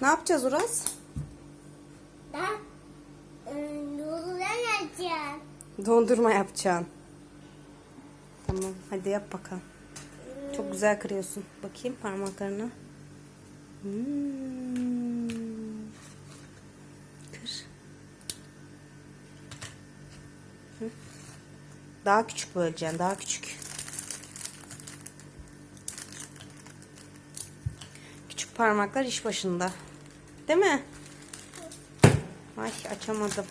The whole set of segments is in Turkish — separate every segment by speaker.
Speaker 1: Ne yapacağız Uras?
Speaker 2: Ben e, dondurma yapacağım.
Speaker 1: Dondurma yapacaksın. Tamam hadi yap bakalım. Hmm. Çok güzel kırıyorsun. Bakayım parmaklarına. Hmm. Kır. Daha küçük böleceksin. Daha küçük. Küçük parmaklar iş başında. Değil mi? Ay açamadım.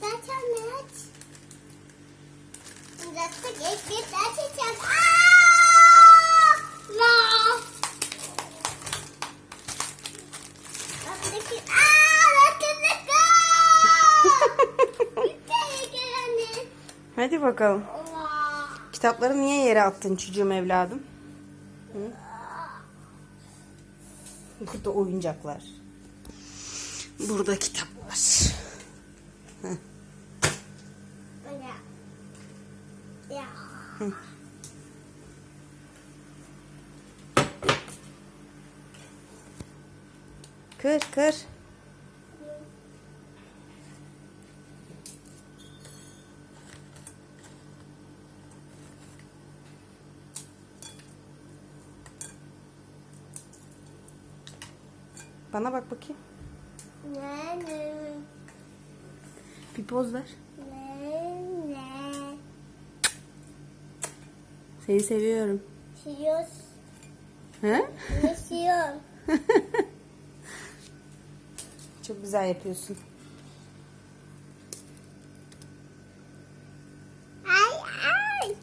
Speaker 2: Zaten aç. Zaten
Speaker 1: Hadi bakalım. Kitapları niye yere attın çocuğum evladım? Hı? Burada oyuncaklar. Burada
Speaker 2: kitap var.
Speaker 1: Kır kır. Bana bak bakayım.
Speaker 2: Ne ne?
Speaker 1: Bir poz ver.
Speaker 2: Ne ne?
Speaker 1: Seni seviyorum.
Speaker 2: Seviyoruz.
Speaker 1: He?
Speaker 2: Seviyorum.
Speaker 1: Çok güzel yapıyorsun.
Speaker 2: Ay ay.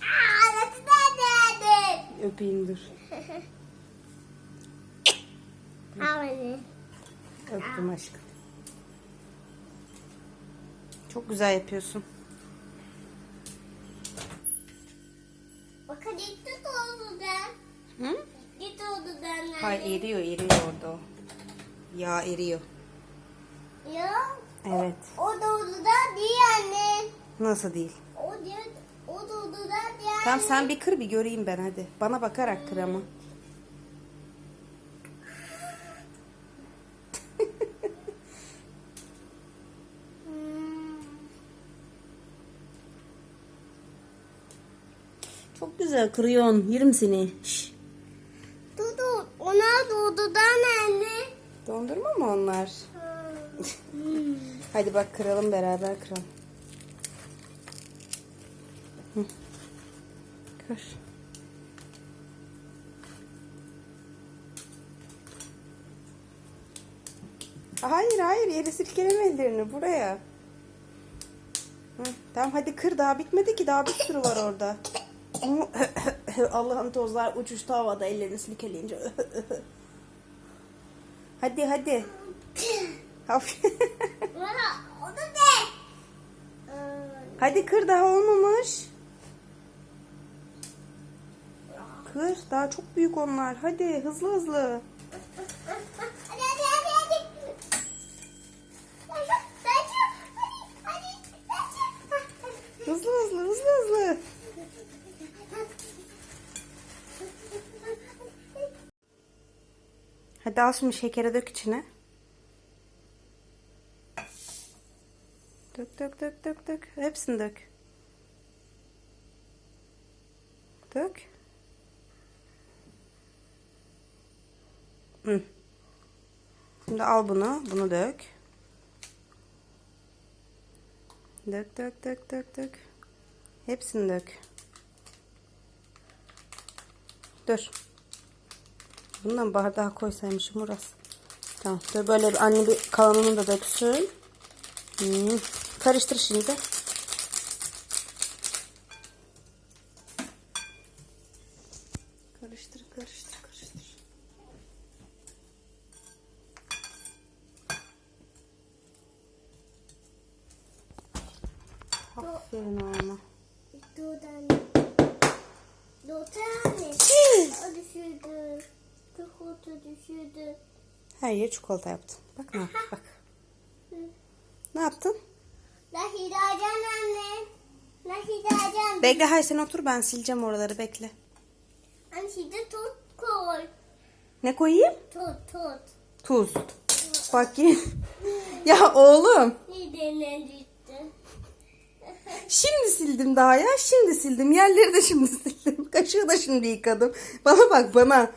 Speaker 2: Ağlatı da
Speaker 1: Öpeyim dur. Öptüm aşkım. Çok güzel yapıyorsun.
Speaker 2: Bakın gitti oldu ben.
Speaker 1: Hı?
Speaker 2: Gitti oldu ben.
Speaker 1: Hayır eriyor eriyor orada o. Yağ eriyor.
Speaker 2: Ya?
Speaker 1: Evet.
Speaker 2: O, o da oldu da değil anne.
Speaker 1: Nasıl değil?
Speaker 2: O o da da değil.
Speaker 1: Tamam sen bir kır bir göreyim ben hadi. Bana bakarak kır ama. güzel kırıyorsun. Yerim seni.
Speaker 2: Dudu ona dududan anne.
Speaker 1: Dondurma mı onlar?
Speaker 2: Hmm.
Speaker 1: Hadi bak kıralım beraber kıralım. Kır. Hayır hayır yere sirkeleme ellerini buraya. Hı, tamam hadi kır daha bitmedi ki daha bir sürü var orada. Allah'ım tozlar uçuştu havada ellerini silkeleyince. hadi hadi. hadi kır daha olmamış. Kır daha çok büyük onlar. Hadi hızlı hızlı.
Speaker 2: Hadi
Speaker 1: al şimdi şekeri dök içine. Dök dök dök dök dök. Hepsini dök. Dök. Hı. Şimdi al bunu. Bunu dök. Dök dök dök dök dök. Hepsini dök. Dur. Bundan bardağa koysaymışım Murat. Tamam. Dur böyle bir anne bir kalanını da döksün. Hmm. Karıştır şimdi.
Speaker 2: çikolata
Speaker 1: yaptın. Bak ne yaptın bak. Ne yaptın?
Speaker 2: Lahiracan anne.
Speaker 1: Bekle hayır sen otur ben sileceğim oraları bekle.
Speaker 2: Anne şimdi tut koy.
Speaker 1: Ne koyayım?
Speaker 2: Tut tut.
Speaker 1: Tuz. Bakayım. ya oğlum.
Speaker 2: Midene gitti.
Speaker 1: Şimdi sildim daha ya. Şimdi sildim. Yerleri de şimdi sildim. Kaşığı da şimdi yıkadım. Bana bak bana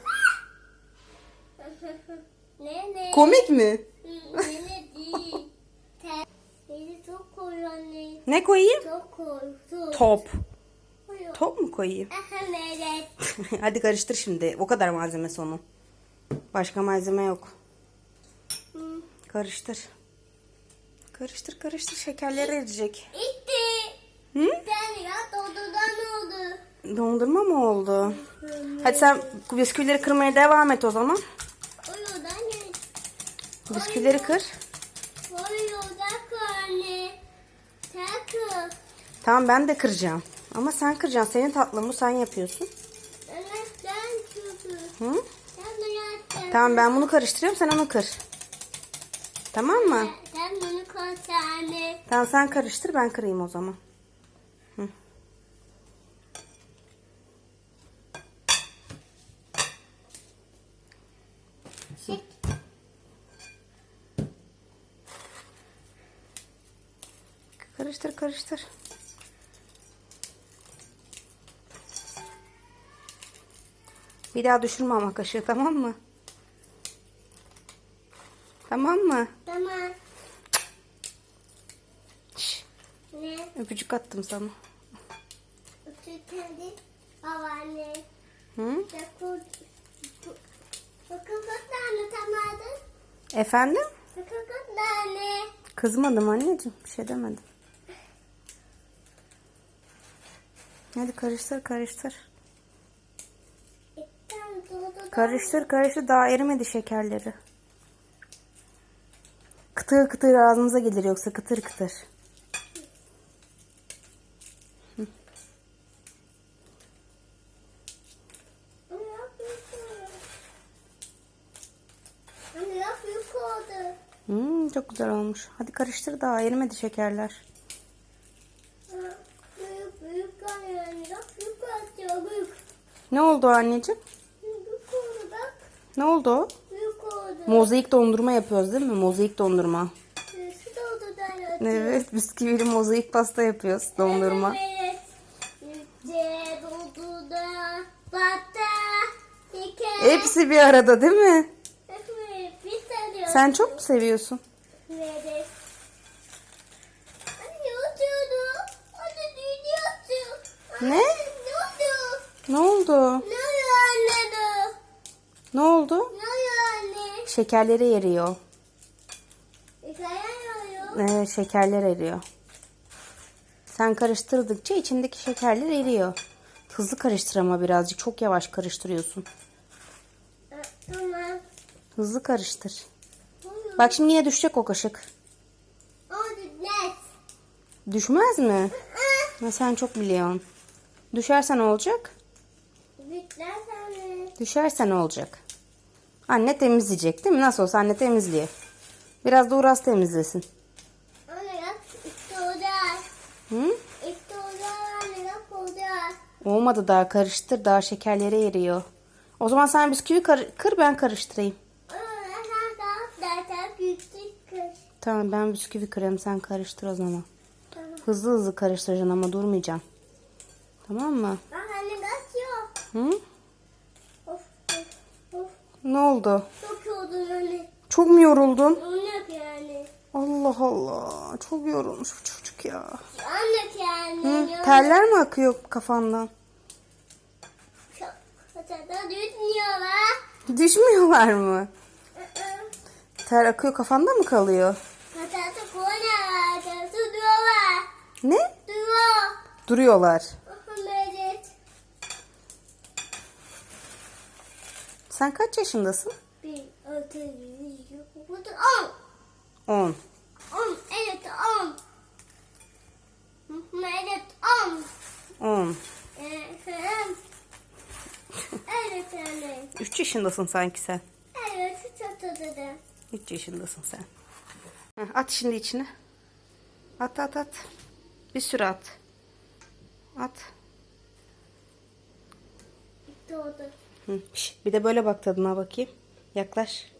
Speaker 2: ne ne?
Speaker 1: Komik mi?
Speaker 2: Ne ne değil. Beni çok koy anne.
Speaker 1: Ne koyayım?
Speaker 2: Çok koy.
Speaker 1: Top. Top mu koyayım?
Speaker 2: Evet.
Speaker 1: Hadi karıştır şimdi. O kadar malzemesi onun. Başka malzeme yok.
Speaker 2: Hı.
Speaker 1: Karıştır. Karıştır karıştır. Şekerler erecek.
Speaker 2: İtti.
Speaker 1: Hı?
Speaker 2: Ben ya doğdudan oldu.
Speaker 1: Dondurma mı oldu? Hadi sen bisküvileri kırmaya devam et o zaman. Bisküvileri kır. Tamam ben de kıracağım. Ama sen kıracaksın. Senin tatlın bu sen yapıyorsun.
Speaker 2: Evet sen çünkü.
Speaker 1: Hı?
Speaker 2: Yaptın.
Speaker 1: Tamam ben bunu karıştırıyorum sen onu kır. Tamam mı?
Speaker 2: Sen bunu koy anne.
Speaker 1: Tamam sen karıştır ben kırayım o zaman. Hı. Karıştır karıştır. Bir daha düşürme ama kaşığı tamam mı? Tamam mı?
Speaker 2: Tamam.
Speaker 1: Şş,
Speaker 2: Ne?
Speaker 1: öpücük attım sana.
Speaker 2: Tükendi. Babaanne.
Speaker 1: Hı?
Speaker 2: Tane tamadı.
Speaker 1: Efendim?
Speaker 2: Kaç tane.
Speaker 1: Kızmadım anneciğim. Bir şey demedim. Hadi karıştır karıştır. Karıştır karıştır daha erimedi şekerleri. Kıtır kıtır ağzınıza gelir yoksa kıtır kıtır. Hmm, çok güzel olmuş. Hadi karıştır daha erimedi şekerler.
Speaker 2: Ha, Büyük büyük anne anne yap yük atıyor büyük.
Speaker 1: Ne oldu anneciğim?
Speaker 2: Büyük oldu bak.
Speaker 1: Ne oldu o?
Speaker 2: Büyük oldu.
Speaker 1: Mozaik dondurma yapıyoruz değil mi? Mozaik dondurma. Evet bisküvili mozaik pasta yapıyoruz dondurma.
Speaker 2: Evet.
Speaker 1: Hepsi bir arada değil mi? Sen çok mu seviyorsun?
Speaker 2: Evet. Anne oturdu. Anne dünyası.
Speaker 1: Ne?
Speaker 2: Ne oldu?
Speaker 1: Ne oldu?
Speaker 2: Ne oluyor anne de?
Speaker 1: Ne oldu?
Speaker 2: Ne oluyor anne?
Speaker 1: Şekerleri eriyor. Evet şekerler eriyor. Sen karıştırdıkça içindeki şekerler eriyor. Hızlı karıştır ama birazcık. Çok yavaş karıştırıyorsun.
Speaker 2: Ha, Tamam.
Speaker 1: Hızlı karıştır.
Speaker 2: Oluyor.
Speaker 1: Bak şimdi yine düşecek o kaşık.
Speaker 2: Net.
Speaker 1: Düşmez mi? Ha, sen çok biliyorsun. Düşerse ne olacak?
Speaker 2: Bitler anne.
Speaker 1: Düşerse ne olacak? Anne temizleyecek değil mi? Nasıl olsa anne temizliyor. Biraz da Uras temizlesin. Hı? Olmadı daha karıştır. Daha şekerleri eriyor. O zaman sen bisküvi kar- kır ben karıştırayım. Tamam ben bisküvi kırayım sen karıştır o zaman.
Speaker 2: Tamam.
Speaker 1: Hızlı hızlı karıştıracaksın ama durmayacaksın. Tamam mı?
Speaker 2: Bak anne kaçıyor.
Speaker 1: Hı? Ne oldu?
Speaker 2: Çok yoruldum anne.
Speaker 1: Çok mu yoruldun?
Speaker 2: Yap yani.
Speaker 1: Allah Allah. Çok yorulmuş bu çocuk ya.
Speaker 2: Anne kendi.
Speaker 1: Hı? Terler mi akıyor kafandan?
Speaker 2: Paçada düşmüyorlar.
Speaker 1: Düşmüyorlar mı? Ter akıyor kafanda mı kalıyor? Ne?
Speaker 2: Duruyor.
Speaker 1: Duruyorlar.
Speaker 2: Evet.
Speaker 1: Sen kaç yaşındasın?
Speaker 2: Yüz, bu da on.
Speaker 1: 10.
Speaker 2: On, evet on. Evet on.
Speaker 1: 10.
Speaker 2: Evet. Anne.
Speaker 1: 3 yaşındasın sanki sen.
Speaker 2: Evet çatıda.
Speaker 1: 3 yaşındasın sen. At şimdi içine. At at at. Bir sürü at. At.
Speaker 2: Doğdu.
Speaker 1: Hı. Bir de böyle bak tadına bakayım. Yaklaş.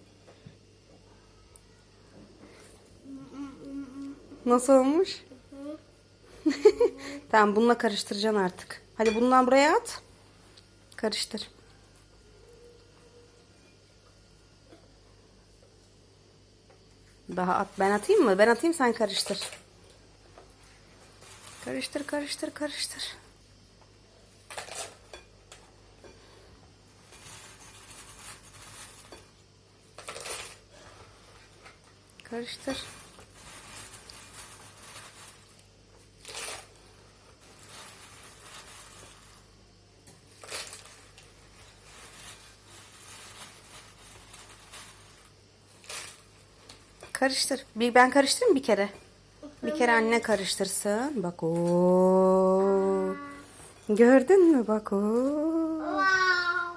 Speaker 1: Nasıl olmuş? tamam bununla karıştıracaksın artık. Hadi bundan buraya at. Karıştır. Daha at. Ben atayım mı? Ben atayım sen karıştır. Karıştır, karıştır, karıştır. Karıştır. Karıştır. Bir ben karıştırayım bir kere. Bir kere anne karıştırsın. Bak o. Gördün mü bak o.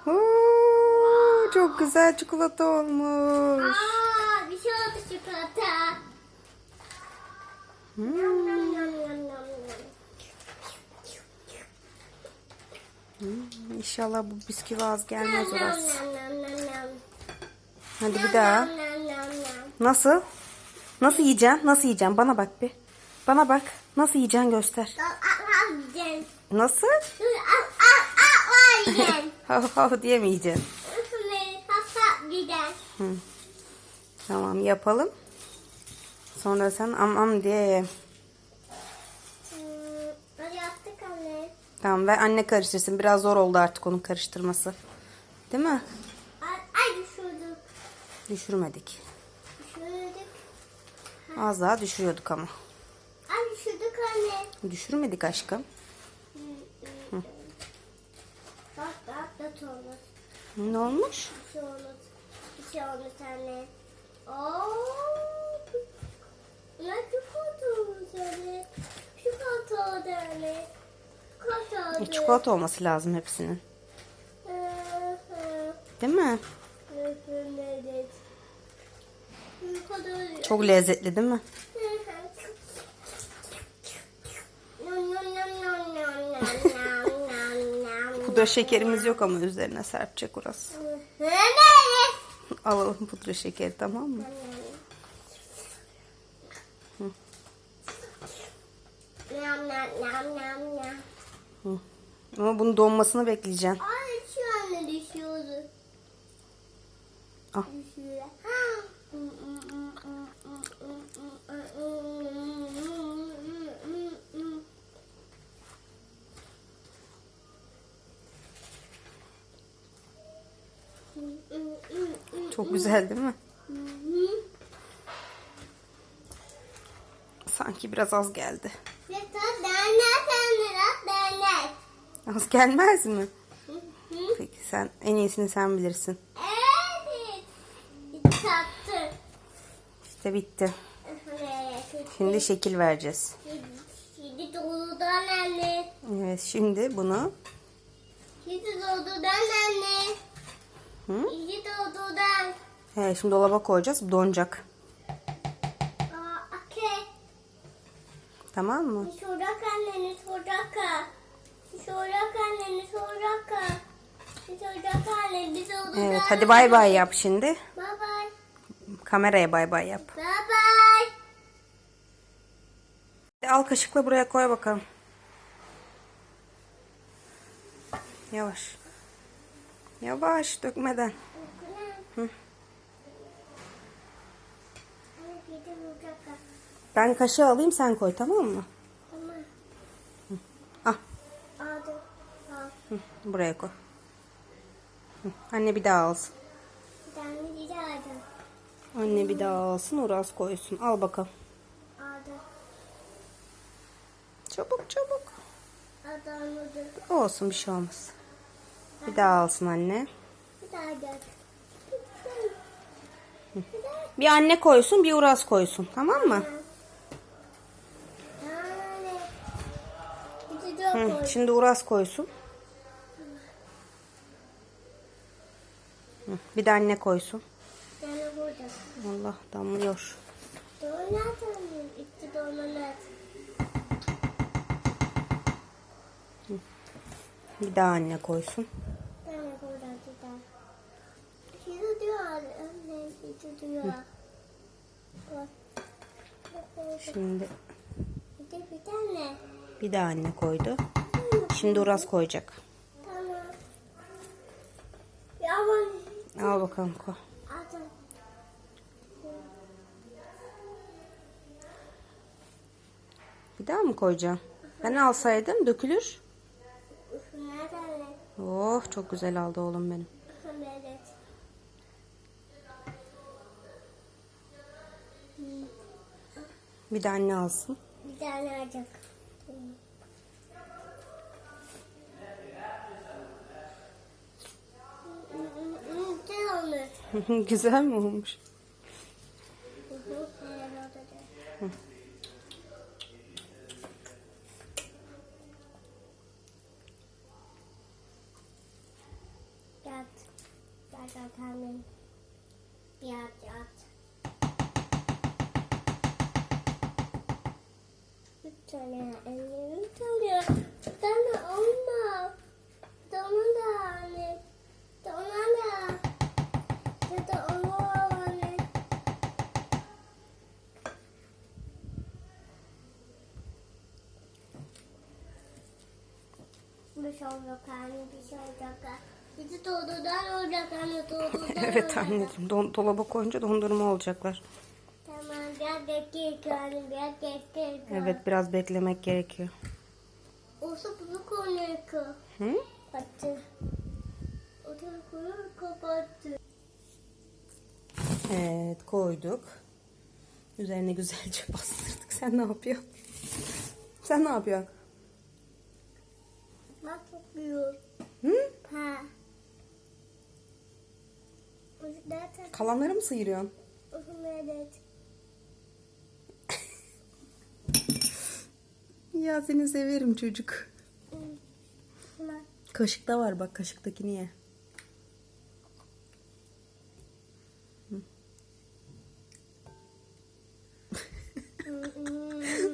Speaker 1: Oo, çok güzel çikolata olmuş. Hmm, inşallah bu bisküvi az gelmez orası. Hadi bir daha. Nasıl? Nasıl yiyeceksin? Nasıl yiyeceksin? Bana bak bir. Bana bak. Nasıl yiyeceksin göster. Nasıl? Hav hav
Speaker 2: diyemeyeceksin.
Speaker 1: Tamam yapalım. Sonra sen am am diye ye.
Speaker 2: Hmm, yaptık anne.
Speaker 1: Tamam ve anne karıştırsın. Biraz zor oldu artık onun karıştırması. Değil mi?
Speaker 2: Ay, düşürdük.
Speaker 1: Düşürmedik.
Speaker 2: Düşürdük.
Speaker 1: Az daha düşürüyorduk ama.
Speaker 2: Ay düşürdük anne.
Speaker 1: Düşürmedik aşkım.
Speaker 2: Bak olmuş.
Speaker 1: Ne olmuş?
Speaker 2: Bir şey olmuş. Bir şey olmuş anne. Oo. Ya çikolata üzeri. Çikolata üzeri. Çikolata.
Speaker 1: Çikolata olması lazım hepsinin. Değil mi? Çok lezzetli değil mi? pudra şekerimiz yok ama üzerine serpecek orası. Alalım pudra şekeri tamam mı?
Speaker 2: Nam nam nam nam nam.
Speaker 1: Hı. Ama bunun donmasını bekleyeceksin.
Speaker 2: Ay şu anda düşüyordu. Düşüyor.
Speaker 1: Çok güzel değil mi? Sanki biraz az geldi. Az gelmez mi? Peki sen en iyisini sen bilirsin. İşte bitti. Şimdi şekil vereceğiz.
Speaker 2: Şimdi doludan anne.
Speaker 1: Evet şimdi bunu
Speaker 2: Şimdi doludan anne.
Speaker 1: Hı?
Speaker 2: Şimdi doludan.
Speaker 1: evet, şimdi dolaba koyacağız. Donacak. Tamam mı?
Speaker 2: Sorak anneni soraka. Sorak anneni soraka. Sorak anne biz doludan.
Speaker 1: Evet hadi bay bay yap şimdi.
Speaker 2: Bye bye.
Speaker 1: Kameraya bay bay yap.
Speaker 2: Bye bye.
Speaker 1: Al kaşıkla buraya koy bakalım. Yavaş. Yavaş dökmeden. Hı.
Speaker 2: Anne bir de soraka.
Speaker 1: Ben kaşığı alayım sen koy tamam mı?
Speaker 2: Tamam. Aldım. Al.
Speaker 1: hı, buraya koy. Hı, Anne bir daha alsın.
Speaker 2: Bir tane rica aldım.
Speaker 1: Anne bir daha alsın Uraz koysun. Al bakalım.
Speaker 2: Aldım.
Speaker 1: Çabuk çabuk.
Speaker 2: Adamladı.
Speaker 1: Olsun bir şey olmaz. Bir daha alsın anne.
Speaker 2: Bir daha gel. Bir daha.
Speaker 1: Bir anne koysun bir Uraz koysun tamam mı?
Speaker 2: Tane.
Speaker 1: Hı,
Speaker 2: koy.
Speaker 1: Şimdi Uras koysun. Hı, bir de anne koysun.
Speaker 2: Yani burada.
Speaker 1: Allah damlıyor. Bir daha anne koysun. Şimdi.
Speaker 2: Bir de bir tane
Speaker 1: bir daha anne koydu. Şimdi Uras koyacak. Al bakalım koy. Bir daha mı koyacaksın? Ben alsaydım dökülür. Oh çok güzel aldı oğlum benim. Bir de anne alsın.
Speaker 2: Bir tane alacak. güzel
Speaker 1: mi olmuş?
Speaker 2: Hı hı, evet, oldu da. Yat. Yat yat hemen. Yat yat. Bir tane ellerim çalıyor. Bir tane olmaz. Dona da anne. Dona da. Ya da onu al anne. Bir şey olacak anne, bir şey olacak. Bir de doğrudan olacak anne, doğrudan
Speaker 1: evet
Speaker 2: olacak.
Speaker 1: anneciğim. Don, dolaba koyunca dondurma olacaklar.
Speaker 2: Tamam, biraz anne, biraz gerekiyor.
Speaker 1: Evet biraz beklemek gerekiyor.
Speaker 2: Olsa bunu koyuyor.
Speaker 1: Hı?
Speaker 2: Kapattı. O da koyuyor, kapattı.
Speaker 1: Evet koyduk. Üzerine güzelce bastırdık. Sen ne yapıyorsun? Sen ne yapıyorsun?
Speaker 2: Bak.
Speaker 1: Hı?
Speaker 2: Ha.
Speaker 1: Kalanları mı sıyırıyorsun?
Speaker 2: evet.
Speaker 1: Ya seni severim çocuk. Kaşıkta var bak kaşıktakini ye.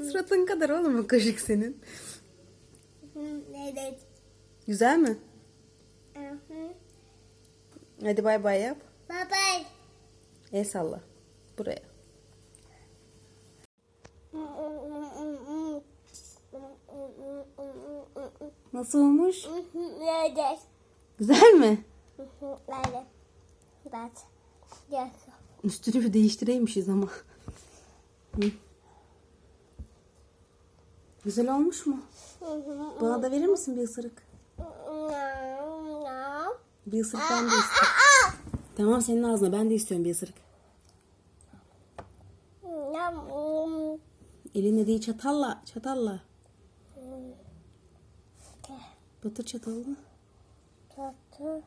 Speaker 1: Suratın kadar oğlum o kaşık senin.
Speaker 2: Evet.
Speaker 1: Güzel mi?
Speaker 2: Hı hı.
Speaker 1: Hadi bay bay yap.
Speaker 2: Bye bye.
Speaker 1: El salla. Buraya. Nasıl olmuş?
Speaker 2: Evet.
Speaker 1: Güzel mi?
Speaker 2: Evet. Evet.
Speaker 1: Üstünü bir değiştireymişiz ama. Hı. Güzel olmuş mu? Bana da verir misin bir ısırık? Bir ısırık ben de istiyorum. Tamam senin ağzına ben de istiyorum bir ısırık. Elinle değil çatalla. Çatalla. Batır çatalını.
Speaker 2: Tatlı.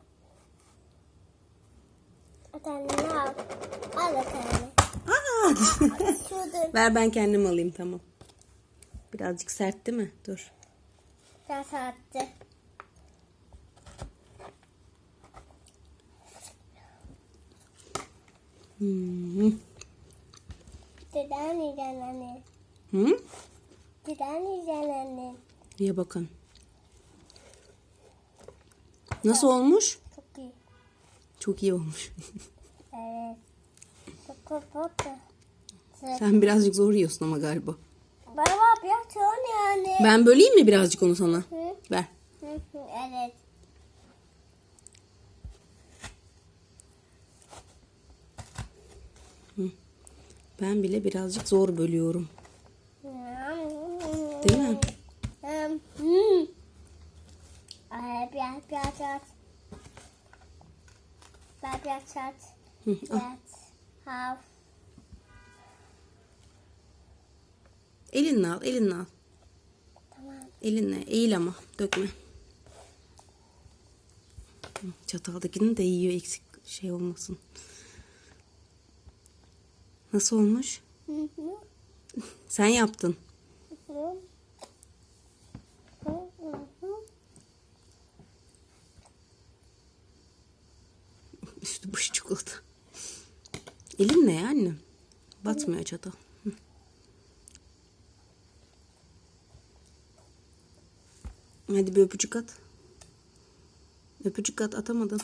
Speaker 2: Bir tane al. Al.
Speaker 1: Aa!
Speaker 2: Şurada
Speaker 1: Ver ben kendim alayım tamam. Birazcık sert değil mi? Dur.
Speaker 2: da sattı.
Speaker 1: Hmm.
Speaker 2: Deden yiyeceksin anne.
Speaker 1: Hı?
Speaker 2: Deden yiyeceksin anne.
Speaker 1: Ye bakın. Nasıl olmuş?
Speaker 2: Çok iyi.
Speaker 1: Çok iyi olmuş.
Speaker 2: Evet.
Speaker 1: Sen birazcık zor yiyorsun ama galiba.
Speaker 2: Baba biraz çok yani.
Speaker 1: Ben böleyim mi birazcık onu sana?
Speaker 2: Hı?
Speaker 1: Ver.
Speaker 2: Hı hı, Evet.
Speaker 1: Ben bile birazcık zor bölüyorum. Değil mi?
Speaker 2: Um, hmm. Biraz biraz biraz. Biraz biraz biraz. Biraz. Half.
Speaker 1: Elinle al, elinle al.
Speaker 2: Tamam.
Speaker 1: Elinle, eğil ama dökme. Çataldakini de yiyor eksik şey olmasın. Nasıl olmuş?
Speaker 2: Hı hı.
Speaker 1: Sen yaptın.
Speaker 2: Hı. Hı.
Speaker 1: Üstü başı çikolata. Elinle ya annem. Batmıyor çatal. Hadi bir öpücük at. Öpücük at atamadın.